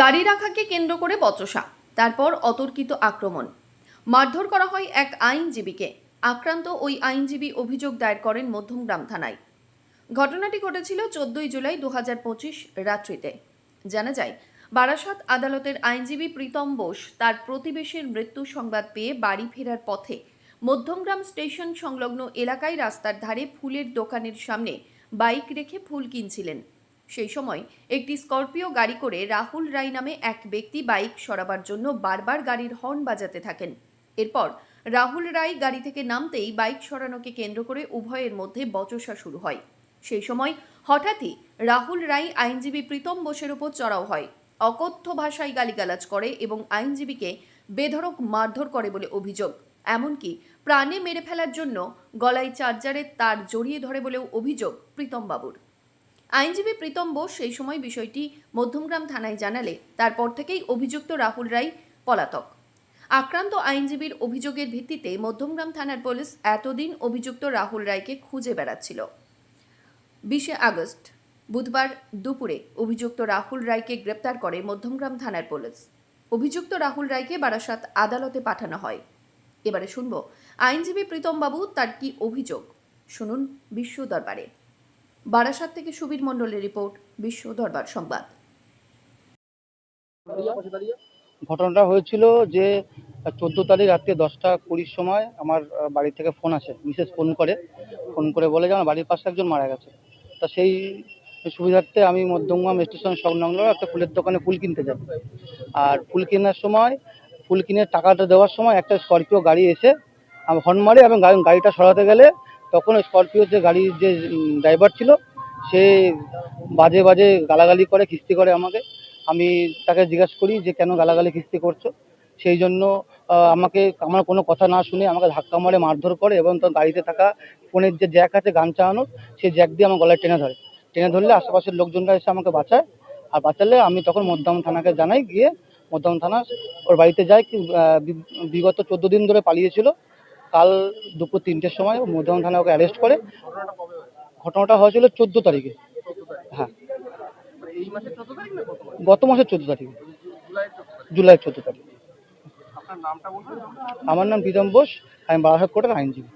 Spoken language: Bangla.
গাড়ি রাখাকে কেন্দ্র করে বচসা, তারপর অতর্কিত আক্রমণ। মারধর করা হয় এক আইনজীবীকে। আক্রান্ত ওই আইনজীবী অভিযোগ দায়ের করেন মধ্যমগ্রাম থানায়। ঘটনাটি ঘটেছিল চোদ্দই জুলাই দু হাজার পঁচিশ রাত্রিতে। জানা যায়, বারাসাত আদালতের আইনজীবী প্রীতম বোস তার প্রতিবেশীর মৃত্যু সংবাদ পেয়ে বাড়ি ফেরার পথে মধ্যমগ্রাম স্টেশন সংলগ্ন এলাকায় রাস্তার ধারে ফুলের দোকানের সামনে বাইক রেখে ফুল কিনছিলেন। সেই সময় একটি স্করপিও গাড়ি করে রাহুল রায় নামে এক ব্যক্তি বাইক সরাবার জন্য বারবার গাড়ির হর্ন বাজাতে থাকেন। এরপর রাহুল রায় গাড়ি থেকে নামতেই বাইক সরানোকে কেন্দ্র করে উভয়ের মধ্যে বচসা শুরু হয়। সেই সময় হঠাৎই রাহুল রায় আইনজীবী প্রীতম বোসের ওপর চড়াও হয়। অকথ্য ভাষায় গালিগালাজ করে এবং আইনজীবীকে বেধড়ক মারধর করে বলে অভিযোগ। এমনকি প্রাণে মেরে ফেলার জন্য গলায় চার্জারের তার জড়িয়ে ধরে বলেও অভিযোগ প্রীতম বাবুর। আইনজীবী প্রীতম বোস সেই সময় বিষয়টি মধ্যমগ্রাম থানায় জানালে, তারপর থেকেই অভিযুক্ত রাহুল রায় পলাতক। আক্রান্ত আইনজীবীর অভিযোগের ভিত্তিতে মধ্যমগ্রাম থানার পুলিশ এতদিন অভিযুক্ত রাহুল রায়কে খুঁজে বেড়াচ্ছিল। বিশে আগস্ট, বুধবার দুপুরে অভিযুক্ত রাহুল রায়কে গ্রেপ্তার করে মধ্যমগ্রাম থানার পুলিশ। অভিযুক্ত রাহুল রায়কে বারাসাত আদালতে পাঠানো হয়। এবারে শুনব, আইনজীবী প্রীতমবাবু তার কি অভিযোগ? শুনুন বিশ্ব দরবারে। বারাসাত থেকে সুবীর মণ্ডলের রিপোর্ট, বিশ্ব দরবার সংবাদ। ঘটনাটা হয়েছিল যে, চোদ্দ তারিখ রাত্রে দশটা কুড়ির সময় আমার বাড়ি থেকে ফোন আসে, মিসেস ফোন করে। ফোন করে বলে যে, আমার বাড়ির পাশে একজন মারা গেছে। তা সেই সুবিধার্থে আমি মধ্যমগ্রাম স্টেশন সংলগ্ন একটা ফুলের দোকানে ফুল কিনতে যাব আর ফুল কেনার সময়, ফুল কিনে টাকাটা দেওয়ার সময় একটা স্করপিও গাড়ি এসে হর্ন মারে এবং গাড়িটা সরাতে গেলে তখন ওই স্করপিওর যে গাড়ির যে ড্রাইভার ছিল, সে বাজে বাজে গালাগালি করে কিস্তি করে আমাকে। আমি তাকে জিজ্ঞাসা করি যে, কেন গালাগালি কিস্তি করছ? সেই জন্য আমাকে, আমার কোনো কথা না শুনে আমাকে ধাক্কা মারে, মারধর করে এবং তার গাড়িতে থাকা ফোনের যে জ্যাক আছে, গান চালানো সেই জ্যাক দিয়ে আমার গলায় টেনে ধরে। টেনে ধরলে আশেপাশের লোকজনরা এসে আমাকে বাঁচায়। আর বাঁচালে আমি তখন মধ্যম থানাকে জানাই, গিয়ে মধ্যম থানা ওর বাড়িতে যাই। বিগত চোদ্দ দিন ধরে পালিয়েছিল। কাল দুপুর তিনটের সময় মধ্যম থানা ওকে অ্যারেস্ট করে। ঘটনাটা হয়েছিল চোদ্দ তারিখে। হ্যাঁ। গত মাসের চোদ্দ তারিখে। জুলাই চোদ্দ তারিখ। আমার নাম প্রীতম বোস আমি বারাসাত কোর্টের আইনজীবী।